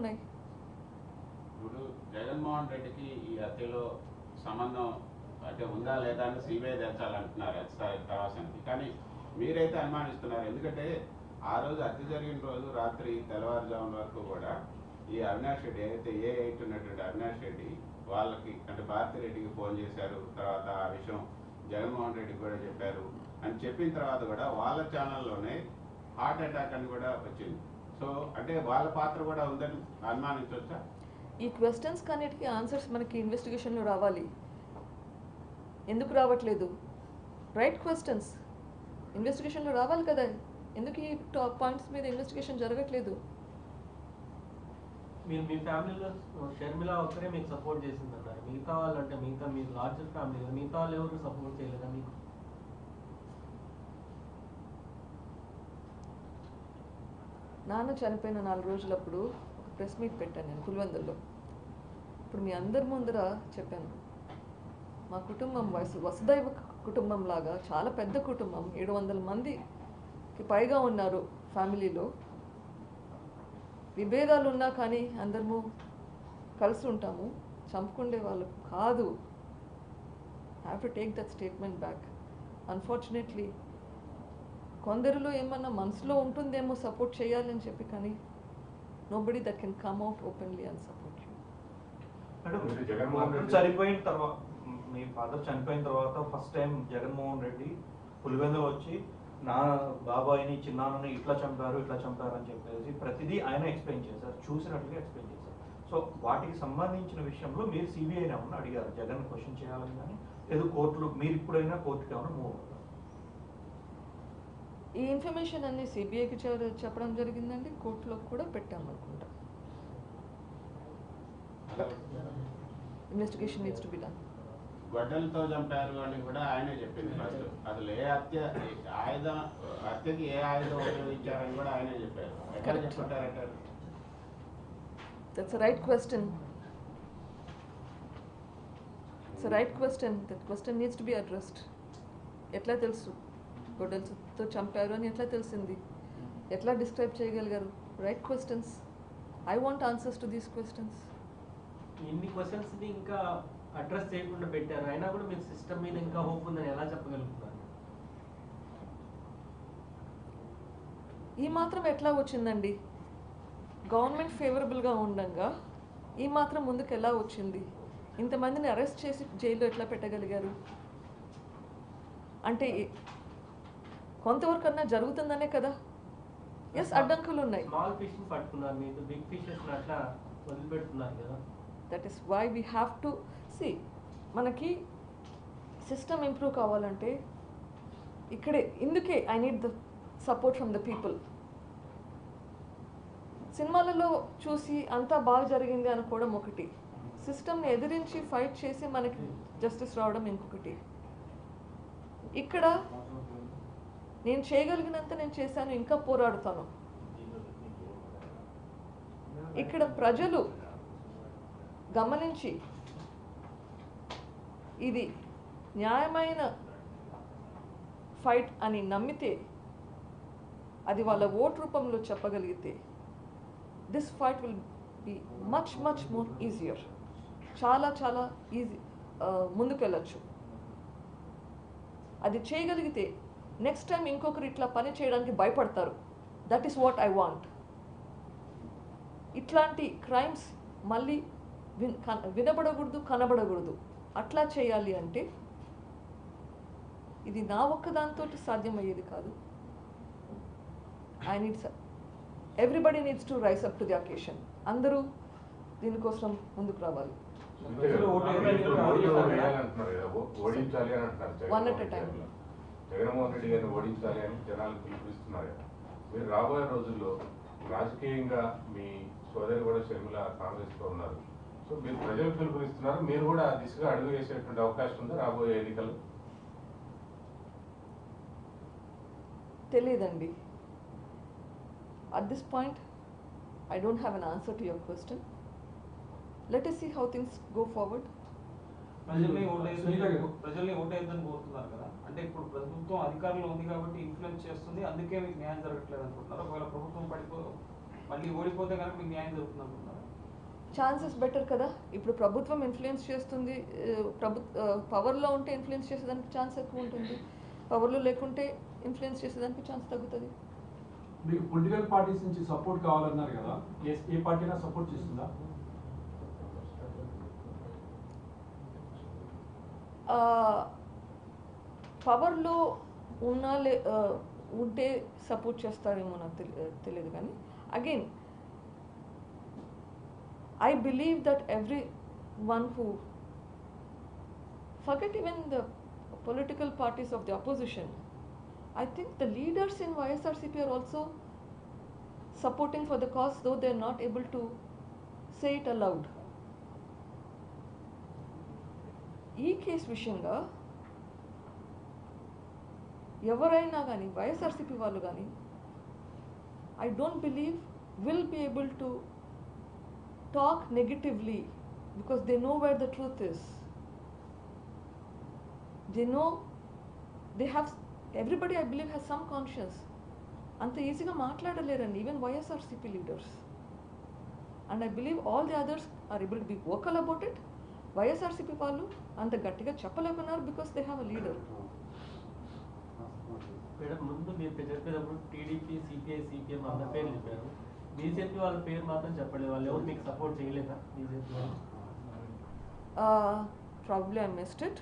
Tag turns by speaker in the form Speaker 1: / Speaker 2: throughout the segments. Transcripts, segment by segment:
Speaker 1: ఉన్నాయి.
Speaker 2: ఇప్పుడు జగన్మోహన్ రెడ్డికి ఈ హత్యలో సంబంధం అంటే ఉందా లేదా అని సిబిఐ తెచ్చాలంటున్నారు హత్య కానీ మీరైతే అనుమానిస్తున్నారు. ఎందుకంటే ఆ రోజు హత్య జరిగిన రోజు రాత్రి తెల్లవారుజామున వరకు కూడా ఈ అవినాష్ రెడ్డి ఏదైతే ఏ ఎయిట్ ఉన్నటువంటి అవినాష్ రెడ్డి వాళ్ళకి అంటే భారతి రెడ్డికి ఫోన్ చేశారు. తర్వాత ఆ విషయం జగన్మోహన్ రెడ్డికి కూడా చెప్పారు. అని చెప్పిన తర్వాత కూడా వాళ్ళ ఛానల్లోనే హార్ట్ అటాక్ అని కూడా వచ్చింది. సో అంటే వాళ్ళ పాత్ర కూడా ఉందని అనుమానించవచ్చా
Speaker 1: ఈ క్వశ్చన్స్ కన్నిటికి ఆన్సర్స్ మనకి ఇన్వెస్టిగేషన్లో రావాలి. ఎందుకు రావట్లేదు? రైట్ క్వశ్చన్స్ ఇన్వెస్టిగేషన్లో రావాలి కదా. ఎందుకు ఈ టాప్ పాయింట్స్ మీద ఇన్వెస్టిగేషన్ జరగట్లేదు?
Speaker 3: మీరు మీ ఫ్యామిలీలో షర్మిల ఒక్కరే మీకు సపోర్ట్ చేసింది అన్నారు మిగతా వాళ్ళు అంటే మిగతా మీ లార్జర్ ఫ్యామిలీ మిగతా వాళ్ళు ఎవరు సపోర్ట్ చేయలేదా మీకు?
Speaker 1: నాన్న చనిపోయిన నాలుగు రోజులప్పుడు ఒక ప్రెస్ మీట్ పెట్టాను నేను పులివెందుల్లో. ఇప్పుడు మీ అందరి ముందర చెప్పాను. మా కుటుంబం వసు వసుదైవ కుటుంబం లాగా చాలా పెద్ద కుటుంబం. ఏడు వందల మందికి పైగా ఉన్నారు ఫ్యామిలీలో. విభేదాలు ఉన్నా కానీ అందరము కలిసి ఉంటాము. చంపుకుండే వాళ్ళు కాదు. Have to take that statement back unfortunately కొందరిలో ఏమన్నా మనసులో ఉంటుందేమో సపోర్ట్ చేయాలని చెప్పి కానీ nobody that can come out
Speaker 4: openly
Speaker 5: and support you
Speaker 4: చనిపోయిన తర్వాత మీ ఫాదర్ చనిపోయిన తర్వాత ఫస్ట్ టైం జగన్మోహన్ రెడ్డి పులివెందులు వచ్చి నా బాబాయిని చిన్నాన్నని ఇట్లా చంపారు ఇట్లా చంపారు అని చెప్పేసి ప్రతిదీ ఆయన ఎక్స్ప్లెయిన్ చేశారు చూసినట్లుగా ఎక్స్ప్లెయిన్ చేశారు. సో వాటికి సంబంధించిన విషయంలో మీరు సిబిఐని ఏమన్నా అడిగారు? జగన్ క్వశ్చన్ చేయాలని కానీ లేదు కోర్టులో మీరు ఇప్పుడైనా కోర్టుకి ఏమన్నా మూవ్ అవుతారు
Speaker 1: ఈ ఇన్ఫర్మేషన్ అన్ని సిబిఐకి చెప్పడం జరిగిందండి. కోర్టులో కూడా పెట్టామనుకుంటా investigation needs to be done
Speaker 2: గొడ్డలతో చంపారు అని కూడా ఆయనే చెప్పింది ఫస్ట్. అసలు ఏ హత్య ఆయుధం హత్యకి ఏ ఆయుధం ఉపయోగించారని కూడా ఆయనే చెప్పారు. ఎక్కడ. చెప్పుంటారంటారు
Speaker 1: that's right question it's right question that question needs to be addressed ఎట్లా తెలుసు? గొడ్డలతో చంపారు అని ఎట్లా తెలిసింది? ఎట్లా డిస్క్రైబ్ చేయగలిగారు? Right questions I want answers to these questions
Speaker 3: ఇన్ని క్వశ్చన్స్ని ఇంకా అడ్రస్ చేయకుండా పెట్టారు. అయినా కూడా మీకు సిస్టమ్ మీద ఇంకా హోప్ ఉందని ఎలా చెప్పగలుగుతున్నారు
Speaker 1: ఈ మాత్రం ఎట్లా వచ్చిందండి? గవర్నమెంట్ ఫేవరబుల్గా ఉండగా ఈ మాత్రం ముందుకు ఎలా వచ్చింది? ఇంతమందిని అరెస్ట్ చేసి జైల్లో ఎట్లా పెట్టగలిగారు? అంటే ఈ- కొంతవరకు అన్నా జరుగుతుందనే కదా? ఎస్ అడ్డంకులు ఉన్నాయి
Speaker 3: స్మాల్ ఫిష్ని పట్టుకున్నారు మీరు బిగ్ ఫిషెస్ అట్లా వదిలిపెడుతున్నారు కదా?
Speaker 1: That is why we have to see మనకి సిస్టమ్ ఇంప్రూవ్ కావాలంటే ఇక్కడే ఇందుకే I need the support from the people సినిమాలలో చూసి అంతా బాగా జరిగింది అనుకోవడం ఒకటి. సిస్టమ్ని ఎదిరించి ఫైట్ చేసి మనకి జస్టిస్ రావడం ఇంకొకటి. ఇక్కడ నేను చేయగలిగినంత నేను చేశాను ఇంకా పోరాడుతాను. ఇక్కడ ప్రజలు గమనించి ఇది న్యాయమైన ఫైట్ అని నమ్మితే అది వాళ్ళ ఓట్ రూపంలో చెప్పగలిగితే this fight will be much much more easier చాలా చాలా ఈజీ uh, ముందుకెళ్ళచ్చు. అది చేయగలిగితే నెక్స్ట్ టైం ఇంకొకరు ఇట్లా పని చేయడానికి భయపడతారు. That is what I want ఇట్లాంటి క్రైమ్స్ మళ్ళీ విన్ వినబడకూడదు కనబడకూడదు. అట్లా చేయాలి అంటే ఇది నా ఒక్కదాంతో సాధ్యమయ్యేది కాదు. I needs everybody needs to rise up to the occasion అందరూ దీనికోసం ముందుకు రావాలి.
Speaker 5: అంతే కదా. మీరు ఓటు జగన్మోహన్. రెడ్డి గారిని. ఓడించాలి అని జనాలు పిలుపునిస్తున్నారు కదా. మీరు రాబోయే రోజుల్లో రాజకీయంగా మీ సోదరి కూడా షర్మిల కాంగ్రెస్లో ఉన్నారు సో మీరు ప్రజలు పిలుపునిస్తున్నారు మీరు కూడా ఆ దిశగా అడుగు వేసేటువంటి అవకాశం ఉందా రాబోయే ఎన్నికలు
Speaker 1: తెలియదండి at this point I don't have an answer to your question let's see how things go forward
Speaker 6: ప్రజల్ని ఓటేసి ప్రజల్ని ఓటేద్దని కోరుతున్నారు కదా అంటే ఇప్పుడు ప్రభుత్వం అధికారంలో ఉంది కాబట్టి ఇన్ఫ్లుయెన్స్ చేస్తుంది. అందుకే మీకు న్యాయం జరగట్లేదు అనుకుంటున్నారు. ఒకవేళ ప్రభుత్వం పడిపో మళ్ళీ ఓడిపోతే కనుక మీకు న్యాయం జరుగుతుంది అనుకుంటున్నారా?
Speaker 1: ఛాన్సెస్ బెటర్ కదా? ఇప్పుడు ప్రభుత్వం ఇన్ఫ్లుయెన్స్ చేస్తుంది. ప్రభు పవర్లో ఉంటే ఇన్ఫ్లుయెన్స్ చేసేదానికి ఛాన్స్ ఎక్కువ ఉంటుంది. పవర్లో లేకుంటే ఇన్ఫ్లుయెన్స్ చేసేదానికి ఛాన్స్ తగ్గుతుంది.
Speaker 7: మీకు పొలిటికల్ పార్టీస్ నుంచి సపోర్ట్ కావాలన్నారు కదా? ఏ ఏ పార్టీ అయినా సపోర్ట్ చేస్తుందా?
Speaker 1: పవర్లో ఉన్న లే ఆ, ఉంటే సపోర్ట్ చేస్తారేమో నాకు తెలి- తెలియదు కానీ again I believe that everyone who forget even the political parties of the opposition. I think the leaders in YSRCP are also supporting for the cause, though they are not able to say it aloud. ఈ case విషయంగా ఎవరైనా కానీ వైఎస్ఆర్సీపీ వాళ్ళు కానీ I don't believe will be able to talk negatively because they know where the truth is they know they have everybody I believe has some conscious అంత ఈజీగా మాట్లాడలేరండి even YSRCP leaders and I believe all the others are able to be vocal about it YSRCP వాళ్ళు అంత గట్టిగా చెప్పలేకున్నారు because they have a leader
Speaker 3: madam ముందు మీరు చెప్పేటప్పుడు TDP CPI CPM అందరి పేర్లు చెప్పారు. బీజేపీ వాళ్ళ పేరు మాత్రం చెప్పలేదు. వాళ్ళు ఎవరు మీకు సపోర్ట్ చేయలేదా? బీజేపీ వాళ్ళు?
Speaker 1: Probably I missed it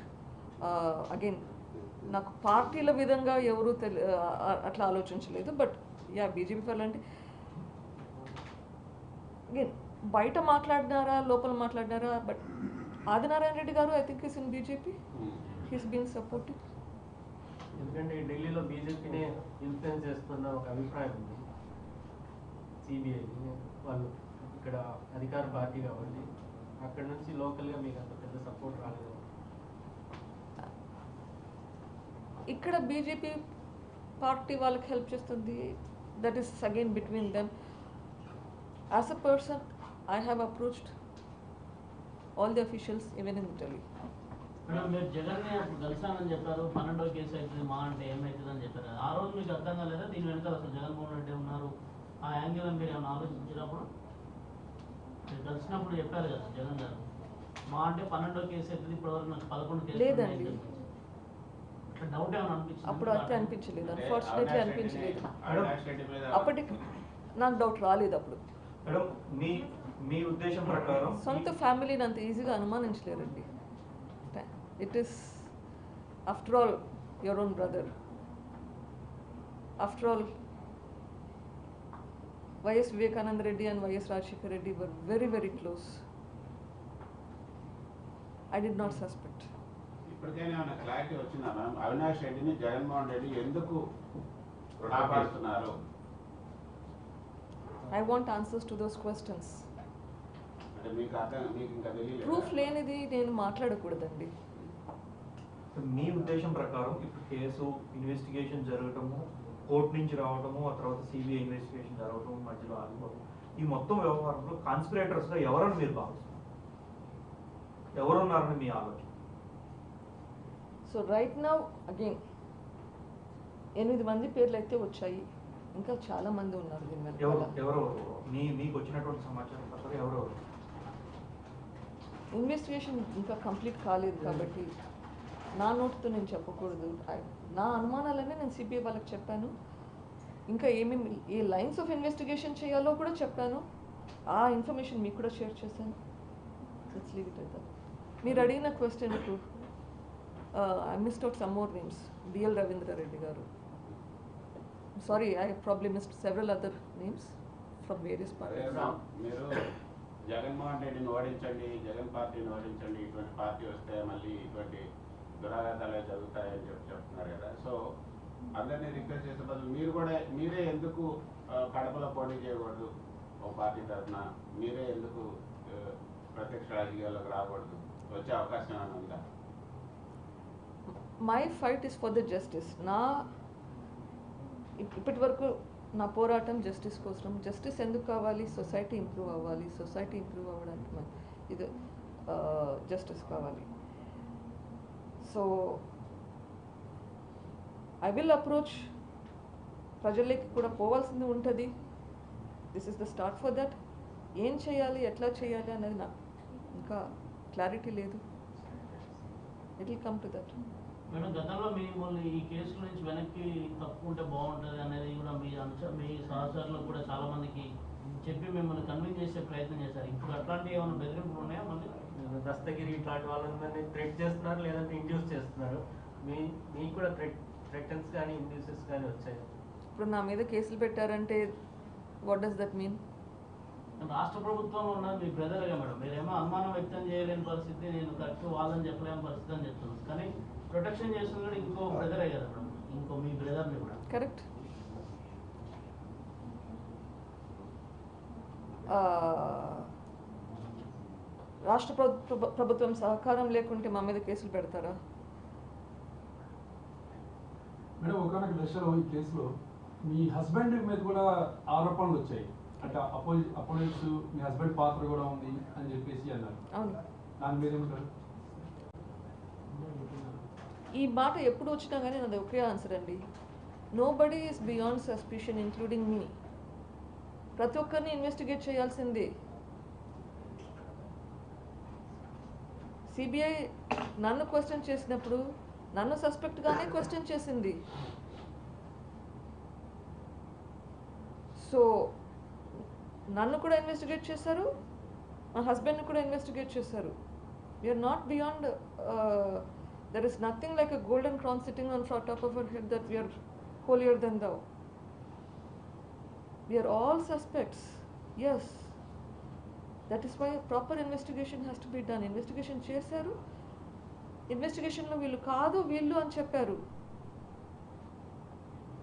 Speaker 1: again నాకు పార్టీల విధంగా ఎవరు తెలి అట్లా ఆలోచించలేదు. బట్ యా బీజేపీ వాళ్ళు అంటే అగైన్ బయట మాట్లాడినారా లోపల మాట్లాడినారా? But Adinarayana Reddy garu I think is in BJP he's been supportive
Speaker 3: ఎందుకంటే ఢిల్లీలో బీజేపీనే ఇన్ఫ్లుయెన్స్ చేస్తున్న ఒక అభిప్రాయం ఉంది. సిబిఐ వాళ్ళు ఇక్కడ అధికార పార్టీ కాబట్టి అక్కడ నుంచి లోకల్గా మీకు అంత పెద్ద సపోర్ట్ రాలేదు.
Speaker 1: ఇక్కడ బీజేపీ పార్టీ వాళ్ళకి హెల్ప్ చేస్తుంది. That is again between them as a person I have approached all the officials even in Delhi
Speaker 8: madam మీరు జగన్ అప్పుడు కలిసానని చెప్పారు పన్నెండో కేసు అవుతుంది మా అంటే ఏమవుతుంది అని చెప్పారు. ఆ రోజు మీకు అర్థం కాలేదా? దీని వెనకాల అసలు జగన్మోహన్ రెడ్డి ఉన్నారు. ఆ యాంగిల్ మీరు ఏమైనా ఆలోచించినప్పుడు? మీరు కలిసినప్పుడు చెప్పారు కదా జగన్ గారు. మా అంటే పన్నెండో కేసు అవుతుంది ఇప్పటివరకు నాకు పదకొండు. అట్లా డౌట్ ఏమైనా అనిపించింది?
Speaker 1: అప్పుడు అయితే అనిపించలేదు. అన్ఫార్చునేట్లీ అనిపించలేదు. అప్పటికి నాకు డౌట్ రాలేదు అప్పుడు.
Speaker 4: మేడం మీ మీ ఉద్దేశం ప్రకారం
Speaker 1: సొంత ఫ్యామిలీని అంత ఈజీగా అనుమానించలేరండి. It is after all your own brother after all Y S Vivekananda Reddy and Y S Rajasekhar Reddy were very very close I did not suspect
Speaker 2: ఇప్పటికైనా ఏమైనా క్లారిటీ వచ్చిందా మ్యామ్ అవినాష్ రెడ్డిని జగన్మోహన్ రెడ్డి ఎందుకు కాపాడుతున్నారు I want answers to those questions
Speaker 1: proof లేనిది నేను మాట్లాడకూడదండి.
Speaker 4: మీ ఉద్దేశం ప్రకారం ఇప్పుడు కేసు ఇన్వెస్టిగేషన్ జరగటము కోర్టు నుంచి రావటము ఆ తర్వాత సిబిఐ ఇన్వెస్టిగేషన్ జరగటము మధ్యలో ఆగిపోవడం ఈ మొత్తం వ్యవహారంలో కాన్స్పిరేటర్స్గా ఎవరని మీరు భావిస్తున్నారు? ఎవరున్నారని మీ ఆలోచన?
Speaker 1: సో రైట్ నౌ అగైన్ ఎనిమిది మంది పేర్లు అయితే వచ్చాయి. ఇంకా చాలా మంది ఉన్నారు దీని
Speaker 4: ఎవరెవరు మీ మీకు వచ్చినటువంటి సమాచారం ప్రకారం ఎవరెవరు?
Speaker 1: ఇన్వెస్టిగేషన్ ఇంకా కంప్లీట్ కాలేదు కాబట్టి నా నోటితో నేను చెప్పకూడదు. నా అనుమానాలనే నేను సిబిఐ వాళ్ళకి చెప్పాను. ఇంకా ఏమేమి ఏ లైన్స్ ఆఫ్ ఇన్వెస్టిగేషన్ చేయాలో కూడా చెప్పాను. ఆ ఇన్ఫర్మేషన్ మీకు కూడా షేర్ చేశాను. లెట్స్ లీవ్ ఇట్ అయితే మీరు అడిగిన question I missed out some more names B L Ravindra Reddy garu. Sorry I probably missed several other names
Speaker 2: from
Speaker 1: various
Speaker 2: parties మీరు జగన్మోహన్ రెడ్డిని ఓడించండి జగన్ పార్టీని ఓడించండి ఇటువంటి పార్టీ వస్తే మళ్ళీ ఇటువంటి దురాఘాతాలే జరుగుతాయని చెప్పి చెప్తున్నారు కదా. సో అందరినీ రిక్వెస్ట్ చేసే బదులు మీరు కూడా మీరే ఎందుకు కడపలో పోటీ చేయకూడదు? ఒక పార్టీ తరఫున మీరే ఎందుకు ప్రత్యక్ష రాజకీయాల్లోకి రాకూడదు? వచ్చే అవకాశం ఏమైనా ఉందా?
Speaker 1: My fight is for the justice నా ఇప్- ఇప్పటి వరకు నా పోరాటం జస్టిస్ కోసం జస్టిస్ ఎందుకు కావాలి? సొసైటీ ఇంప్రూవ్ అవ్వాలి. సొసైటీ ఇంప్రూవ్ అవ్వడానికి ఇది జస్టిస్ కావాలి. సో ఐ విల్ అప్రోచ్ ప్రజలకి కూడా పోవాల్సింది ఉంటుంది. This is the start for that ఏం చేయాలి ఎట్లా చేయాలి అనేది నాకు ఇంకా క్లారిటీ లేదు. It will come to that
Speaker 8: madam గతంలో మిమ్మల్ని ఈ కేసు నుంచి వెనక్కి తప్పుకుంటే బాగుంటుంది అనేది కూడా మీ అంశ మీ సహచరులు కూడా చాలా మందికి చెప్పి మిమ్మల్ని కన్విన్స్ చేసే ప్రయత్నం చేశారు. ఇప్పుడు అట్లాంటివి ఏమైనా బెదిరింపులు ఉన్నాయా మళ్ళీ?
Speaker 3: దస్తగిరి ఇట్లాంటి వాళ్ళందరినీ థ్రెట్ చేస్తున్నారు లేదంటే ఇండ్యూస్ చేస్తున్నారు. మీ మీకు కూడా థ్రెట్ థ్రెటన్స్ కానీ ఇండ్యూసెస్ కానీ వచ్చాయి?
Speaker 1: ఇప్పుడు నా మీద కేసులు పెట్టారంటే వాట్ డస్ దట్ మీన్
Speaker 8: రాష్ట్ర ప్రభుత్వంలో ఉన్న మీ బ్రదర్గా మేడం. మీరేమో అనుమానం వ్యక్తం చేయలేని పరిస్థితి నేను కరెక్ట్ వాళ్ళని చెప్పలేని పరిస్థితి అని చెప్తున్నాను కానీ ప్రొటెక్షన్ చేస్తుంది కూడా ఇంకో బ్రదరే కదా మేడం. ఇంకో మీ బ్రదర్ని కూడా.
Speaker 1: కరెక్ట్ రాష్ట్ర ప్రభు- ప్రభుత్వం సహకారం లేకుంటే మా మీద కేసులు పెడతారా?
Speaker 7: మేడం ఒకనొక దశలో ఈ కేసులో మీ హస్బెండ్ మీద కూడా ఆరోపణలు వచ్చాయి. అంటే అపోజి అపోజిట్స్ మీ హస్బెండ్ పాత్ర కూడా ఉంది అని చెప్పేసి అన్నారు.
Speaker 1: అవును.
Speaker 7: దాని మీద
Speaker 1: ఈ మాట ఎప్పుడు వచ్చినా కానీ నాది ఒకే ఆన్సర్ అండి. Nobody is beyond suspicion including me ప్రతి ఒక్కరిని ఇన్వెస్టిగేట్ చేయాల్సిందే. సిబిఐ నన్ను క్వశ్చన్ చేసినప్పుడు నన్ను సస్పెక్ట్గానే క్వశ్చన్ చేసింది. సో నన్ను కూడా ఇన్వెస్టిగేట్ చేశారు మా హస్బెండ్ని కూడా ఇన్వెస్టిగేట్ చేశారు. We are not beyond there is nothing like a golden crown sitting on ఫ్రాట్ top of our head that we are holier than thou we are all suspects as that is why proper investigation has to be done investigation చేశారు. ఇన్వెస్టిగేషన్లో వీళ్ళు కాదు వీళ్ళు అని చెప్పారు.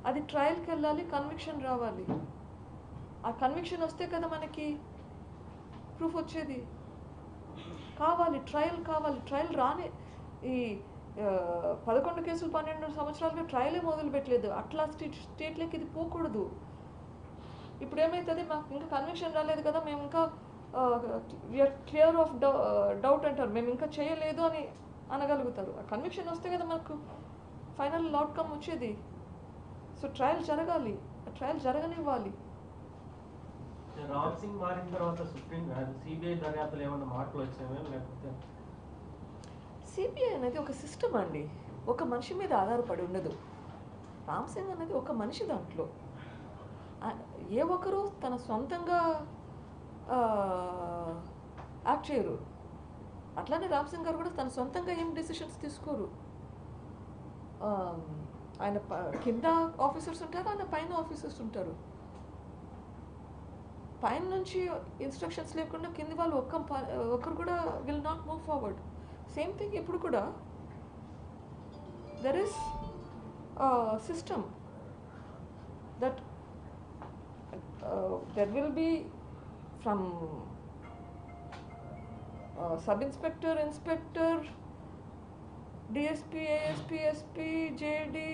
Speaker 1: అది ట్రయల్కి వెళ్ళాలి conviction రావాలి. ఆ కన్విక్షన్ వస్తే కదా మనకి ప్రూఫ్ వచ్చేది. కావాలి ట్రయల్ కావాలి. ట్రయల్ రానే ఈ పదకొండు కేసులు పన్నెండు సంవత్సరాలుగా ట్రయలే మొదలు పెట్టలేదు. అట్లా స్టేట్ స్టేట్లోకి ఇది పోకూడదు. ఇప్పుడు ఏమవుతుంది మాకు ఇంకా కన్విక్షన్ రాలేదు కదా మేము ఇంకా వీఆర్ క్లియర్ ఆఫ్ డౌట్ అంటారు. మేము ఇంకా చేయలేదు అని అనగలుగుతారు. ఆ కన్విక్షన్ వస్తే కదా మనకు ఫైనల్ అవుట్కమ్ వచ్చేది. సో ట్రయల్ జరగాలి. ఆ ట్రయల్ జరగనివ్వాలి.
Speaker 3: రామ్ సింగ్ మారిన తర్వాత సుప్రీం సిబిఐ దర్యాప్తులు ఏమన్నా మార్పులు వచ్చాయా లేకపోతే
Speaker 1: సిబిఐ అనేది ఒక సిస్టమ్ అండి. ఒక మనిషి మీద ఆధారపడి ఉండదు. రామ్ సింగ్ అనేది ఒక మనిషి దాంట్లో. ఏ ఒక్కరూ తన సొంతంగా యాక్ట్ చేయరు అట్లానే రామ్ సింగ్ గారు కూడా తన సొంతంగా ఏం డెసిషన్స్ తీసుకోరు. ఆయన కింద ఆఫీసర్స్ ఉంటారు ఆయన పైన ఆఫీసర్స్ ఉంటారు. పైన నుంచి ఇన్స్ట్రక్షన్స్ లేకుండా కింది వాళ్ళు ఒక్క ఒకరు ఒక్కరు కూడా will not move forward same thing ఇప్పుడు కూడా. There is system that there will be from sub inspector inspector DSP ASP SP JD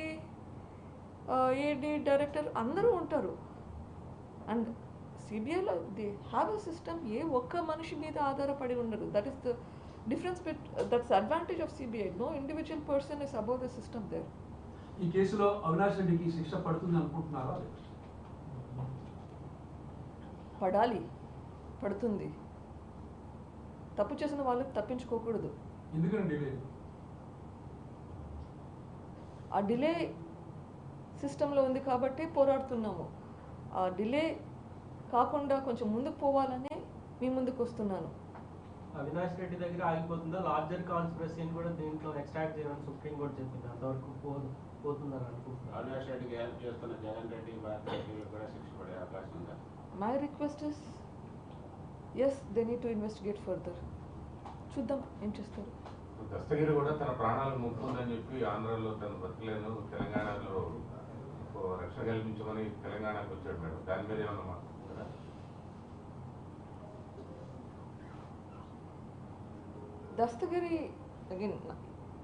Speaker 1: AD director అందరూ ఉంటారు. అండ్ సిబిఐలో దే హ్యావ్ అ సిస్టమ్ ఏ ఒక్క మనిషి మీద ఆధారపడి ఉండదు. That is the difference bit that's advantage of CBI no individual person is about the system there
Speaker 7: ఈ కేసులో అవినాష్ రెడ్డికి శిక్ష పడుతుంది అనుకుంటున్నారా
Speaker 1: పడాలి. పడుతుంది. తప్పు చేసిన వాళ్ళు తప్పించుకోకూడదు. ఆ డిలే సిస్టంలో ఉంది కాబట్టి పోరాడుతున్నాము. ఆ డిలే కాకుండా కొంచెం ముందుకు పోవాలని మీ ముందుకు వస్తున్నాను.
Speaker 3: అవినాష్ రెడ్డి దగ్గర ఆగిపోతుందా? లార్జర్ కాన్స్పిరసీని కూడా దీంట్లో ఎక్స్ట్రాక్ట్ చేయమని సుప్రీం కోర్టు చెప్పింది. అంతవరకు పోదు పోతుందని అనుకుంటున్నాను.
Speaker 2: అవినాష్ రెడ్డికి హెల్ప్ చేస్తున్న జగన్ రెడ్డి భారత్ రెడ్డి కూడా శిక్ష పడే అవకాశం ఉందా?
Speaker 1: My request is as they need to investigate further చూద్దాం ఏం చేస్తారు?
Speaker 5: దస్తగిరి కూడా తన ప్రాణాలు ముప్పు ఉందని చెప్పి ఆంధ్రాలో తను బతకలేను తెలంగాణలో రక్షణ కల్పించమని తెలంగాణకు వచ్చాడు మేడం. దాని మీద ఏమన్నా?
Speaker 1: దస్తగిరి అగైన్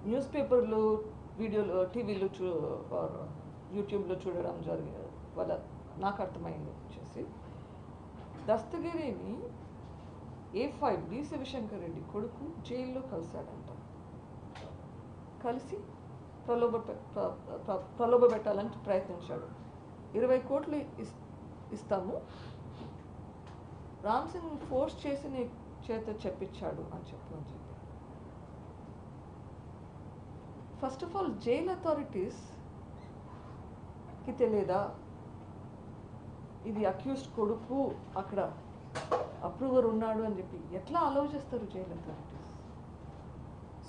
Speaker 1: న్యూస్ పేపర్లు వీడియోలు టీవీలో చూ యూట్యూబ్లో చూడడం జరిగిన వల్ల నాకు అర్థమైంది వచ్చేసి దస్తగిరిని A five D Shivashankar Reddy కొడుకు జైల్లో కలిశాడంట. కలిసి ప్రలోభ పె- ప్రలోభ పెట్టాలని ప్రయత్నించాడు. ఇరవై కోట్లు ఇస్తాము. రామ్ సింగ్ ఫోర్స్ చేసి నీ చేత చెప్పించాడు అని చెప్పడం చెప్పి. ఫస్ట్ ఆఫ్ ఆల్ జైల్ అథారిటీస్కి తెలియదా ఇది అక్యూస్డ్ కొడుకు అక్కడ అప్రూవర్ ఉన్నాడు అని చెప్పి ఎట్లా అలౌ చేస్తారు జైల్ అథారిటీస్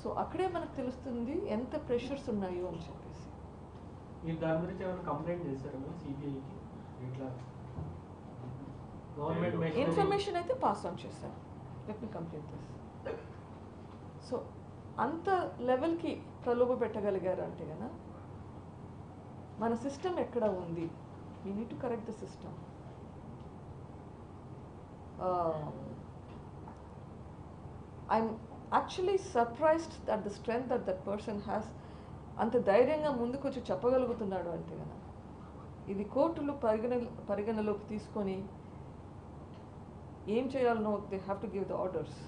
Speaker 1: సో అక్కడే మనకు తెలుస్తుంది ఎంత ప్రెషర్స్ ఉన్నాయో అని చెప్పేసి.
Speaker 3: మీరు దాని గురించి ఏమైనా కంప్లైంట్ చేశారా సిబిఐకి ఇట్లా గవర్నమెంట్
Speaker 1: ఇన్ఫర్మేషన్ అయితే పాస్ ఆన్ చేశాను let me complete this so అంత లెవెల్కి ప్రలోభ పెట్టగలిగారు అంటే కదా మన సిస్టమ్ ఎక్కడ ఉంది? We need to correct the system I'm actually surprised that the strength that that person has అంత ధైర్యంగా ముందుకు వచ్చి చెప్పగలుగుతున్నాడు అంటే కదా. ఇది కోర్టులు పరిగణ పరిగణలోకి తీసుకొని ఏం చేయాలనో they have to give the orders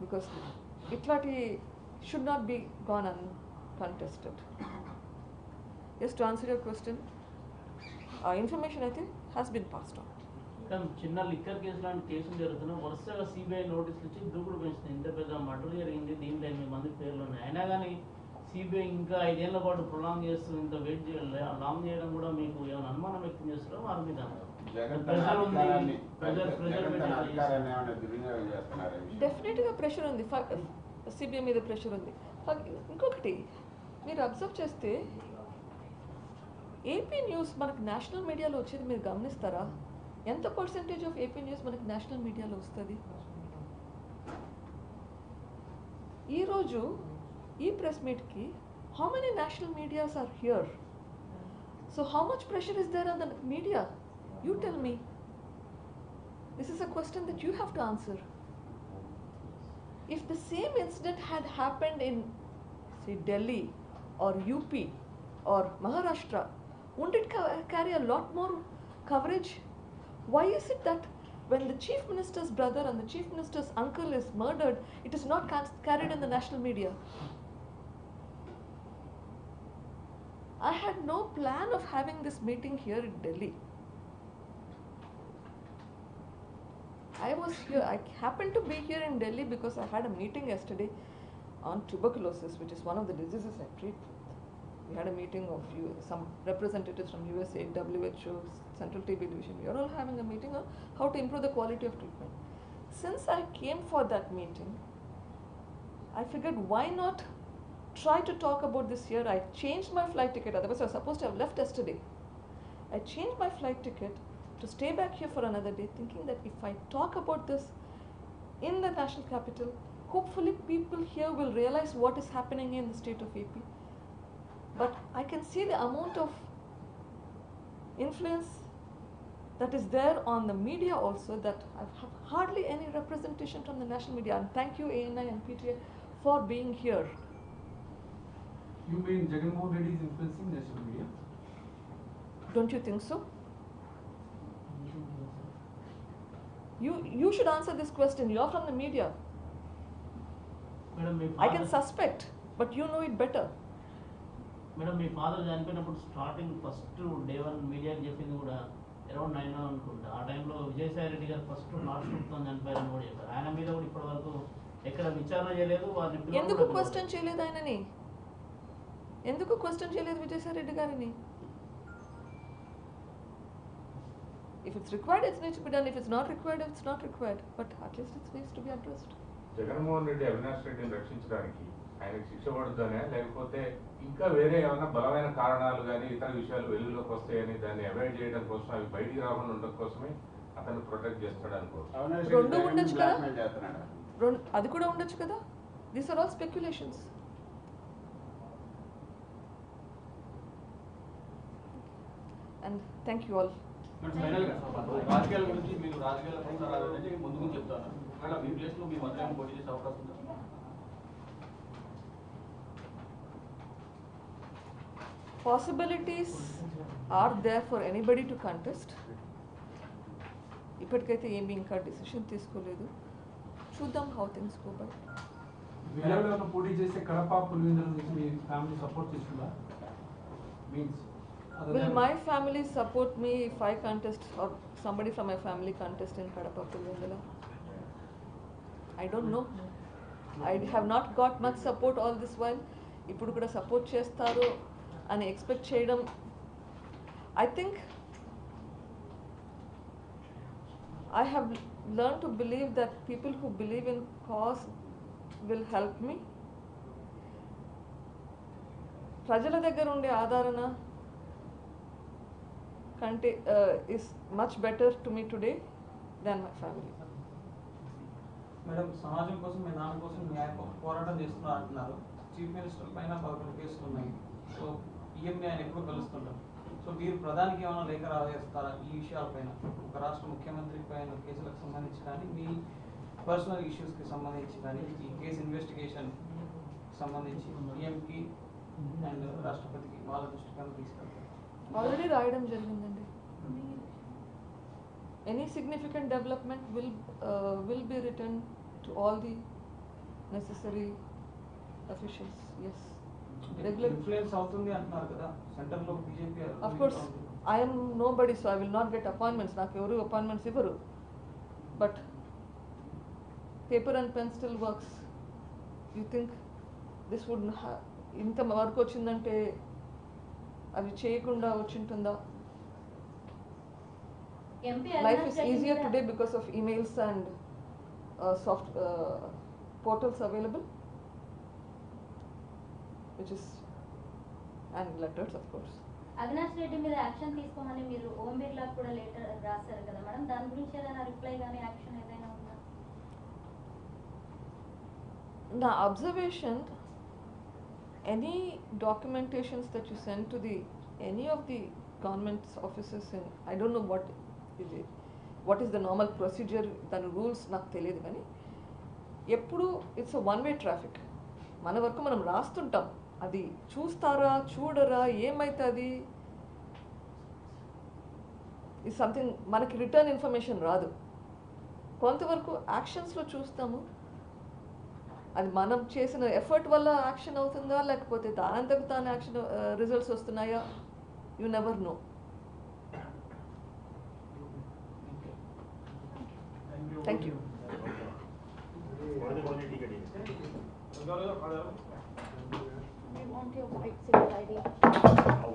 Speaker 1: because ఇట్లాంటి should not be gone uncontested just to answer your question ఆ ఇన్ఫర్మేషన్ అయితే హ్యాస్ బిన్ పాస్డ్ ఆన్
Speaker 8: కానీ చిన్న లిక్కర్ కేసు లాంటి కేసులు జరుగుతున్నాయి. వరుసగా సిబిఐ నోటీసులు ఇచ్చి దూకుడు పెంచుతుంది ఇంత పెద్ద మర్డర్ జరిగింది. దీంట్లో ఎనిమిది మంది పేర్లు ఉన్నాయి. అయినా కానీ సిబిఐ ఇంకా ఐదేళ్ళ పాటు ప్రొలాంగ్ చేస్తూ ఇంత వెయిట్ చేయాలి. లాంగ్ చేయడం కూడా మీకు ఏమైనా అనుమానం వ్యక్తం చేస్తారో? వారి మీద?
Speaker 1: డెఫినెట్గా ప్రెషర్ ఉంది. సిబిఐ మీద ప్రెషర్ ఉంది. ఇంకొకటి మీరు అబ్జర్వ్ చేస్తే ఏపీ న్యూస్ మనకు నేషనల్ మీడియాలో వచ్చేది మీరు గమనిస్తారా? ఎంత పర్సెంటేజ్ ఆఫ్ ఏపీ న్యూస్ మనకు నేషనల్ మీడియాలో వస్తుంది? ఈరోజు ఈ press మీట్కి how many national medias are here so how much pressure is there on the media you tell me this is a question that you have to answer if the same incident had happened in say delhi or up or maharashtra wouldn't it ca- carry a lot more coverage? Why is it that when the chief minister's brother and the chief minister's uncle is murdered it is not carried in the national media i had no plan of having this meeting here in delhi I was here, I happened to be here in Delhi because I had a meeting yesterday on tuberculosis, which is one of the diseases I treat. We had a meeting of you, some representatives from USA, WHO, Central TB Division. We are all having a meeting on how to improve the quality of treatment. Since I came for that meeting, I figured why not try to talk about this here. I changed my flight ticket, otherwise, I was supposed to have left yesterday. I changed my flight ticket to stay back here for another day, thinking that if I talk about this in the national capital, hopefully people here will realize what is happening in the state of AP. But I can see the amount of influence that is there on the media also that I have hardly any representation from the national media. And thank you ANI and PTA for being here.
Speaker 7: You mean Jagannath Reddy is influencing national media?
Speaker 1: Don't you think so? You, you should answer this question. You are from the media.
Speaker 8: Madam,
Speaker 1: I can suspect, but you know it better.
Speaker 8: Madam me father చనిపోయినప్పుడు starting first day one మీడియాకి చెప్పింది కూడా around nine అనుకుంటా ఆ టైంలో విజయసాయి రెడ్డి గారు first not షూట్తో చనిపోయారని కూడా చెప్పారు ఆయన మీద కూడా ఇప్పటి వరకు ఎక్కడ విచారణ చేయలేదు వారిని
Speaker 1: ఎందుకు క్వశ్చన్ చేయలేదు ఆయనని ఎందుకు క్వశ్చన్ చేయలేదు విజయసాయి రెడ్డి గారిని If it's required, it needs to be done. If it's not required, it's not required. But at least it needs to be addressed.
Speaker 5: Jaganmohan Reddy Avinash రెడ్డిని రక్షించడానికి ఆయనకు శిక్ష పడుతుందనే లేకపోతే ఇంకా వేరే ఏమైనా బలమైన కారణాలు కానీ ఇతర విషయాలు వెలుగులోకి వస్తాయని దాన్ని అవాయిడ్ చేయడం కోసం అవి బయటికి రాకుండా ఉండడం కోసమే అతను ప్రొటెక్ట్ చేస్తాడు అనుకో
Speaker 1: అది కూడా ఉండొచ్చు కదా? These are all speculations and
Speaker 6: thank you all రాజకీయాల గురించి మీరు రాజకీయాల అనేది ముందు ముందు చెప్తాను అలా మీ ప్లేస్లో మీ మంత్రి పోటీ చేసే అవకాశం ఉందా
Speaker 1: possibilities are there for anybody to contest ఇప్పటికైతే ఏమి ఇంకా డిసిషన్ తీసుకోలేదు చూద్దాం హౌ థింగ్స్ గో బై
Speaker 7: పోటీ చేస్తే కడప పులివెందుల నుంచి మీ ఫ్యామిలీ సపోర్ట్ చేస్తుందా
Speaker 1: means
Speaker 3: than-
Speaker 1: my family support me if I contest or somebody from my family contest in Kadapa Pulvendala? I don't know. I have not got much support all this while. ఇప్పుడు కూడా support చేస్తారు అని expect చేయడం I think I have learn to believe that people who believe in cause will help me ప్రజల దగ్గర ఉండే ఆదరణ కంటే is much better to me today than my family
Speaker 6: madam సమాజం కోసం మీ నాన్న కోసం న్యాయ పోరాటం చేస్తున్నారు అంటున్నారు. చీఫ్ మినిస్టర్ పైన పదకొండు కేసులు ఉన్నాయి. సో ఈఎంఐ ఆయన ఎక్కువ కలుస్తుంటారు సో మీరు ప్రధానికి ఏమైనా లేఖ రాజేస్తారా ఈ విషయాలపైన ఒక రాష్ట్ర ముఖ్యమంత్రి పైన కేసులకు సంబంధించి కానీ మీ పర్సనల్ ఇష్యూస్కి సంబంధించి కానీ ఈ కేసు ఇన్వెస్టిగేషన్ సంబంధించి ఈఎంకి అండ్ రాష్ట్రపతికి వాళ్ళ దృష్టికి తీసుకెళ్తారు?
Speaker 1: ఆల్రెడీ రాయడం జరిగిందండి. Any significant development will will be return to all the necessary officials as
Speaker 6: influence అవుతుంది అంటున్నారు కదా సెంటర్లో
Speaker 1: BJP of course I'm nobody so I will not get appointments నాకు ఎవరు అపాయింట్మెంట్స్ ఇవ్వరు. But paper and pen still works you think this would ఇంత వరకు వచ్చిందంటే అవి చేయకుండా వచ్చింటుందా?
Speaker 9: MP
Speaker 1: life is easier today because of emails and soft portals available which is and letters of course
Speaker 9: Avinash Reddy మీద action తీసుకోమని మీరు ఓం బిర్లా కూడా letter రాశారు కదా మేడం? దాని గురించి ఏదైనా రిప్లై కానీ యాక్షన్ ఏదైనా ఉందా?
Speaker 1: నా observation any documentations that you send to the any of the government offices in I don't know what ఇది what is the normal procedure దాని రూల్స్ నాకు తెలియదు కానీ ఎప్పుడు ఇట్స్ వన్ వే ట్రాఫిక్ మన వరకు మనం రాస్తుంటాం. అది చూస్తారా చూడరా ఏమవుతుంది ఇది సంథింగ్ మనకి రిటర్న్ ఇన్ఫర్మేషన్ రాదు. కొంతవరకు యాక్షన్స్లో చూస్తాము. అది మనం చేసిన ఎఫర్ట్ వల్ల యాక్షన్ అవుతుందా లేకపోతే దానంతకు తాను యాక్షన్ రిజల్ట్స్ వస్తున్నాయా? You never know thank
Speaker 9: you onto a white single ID.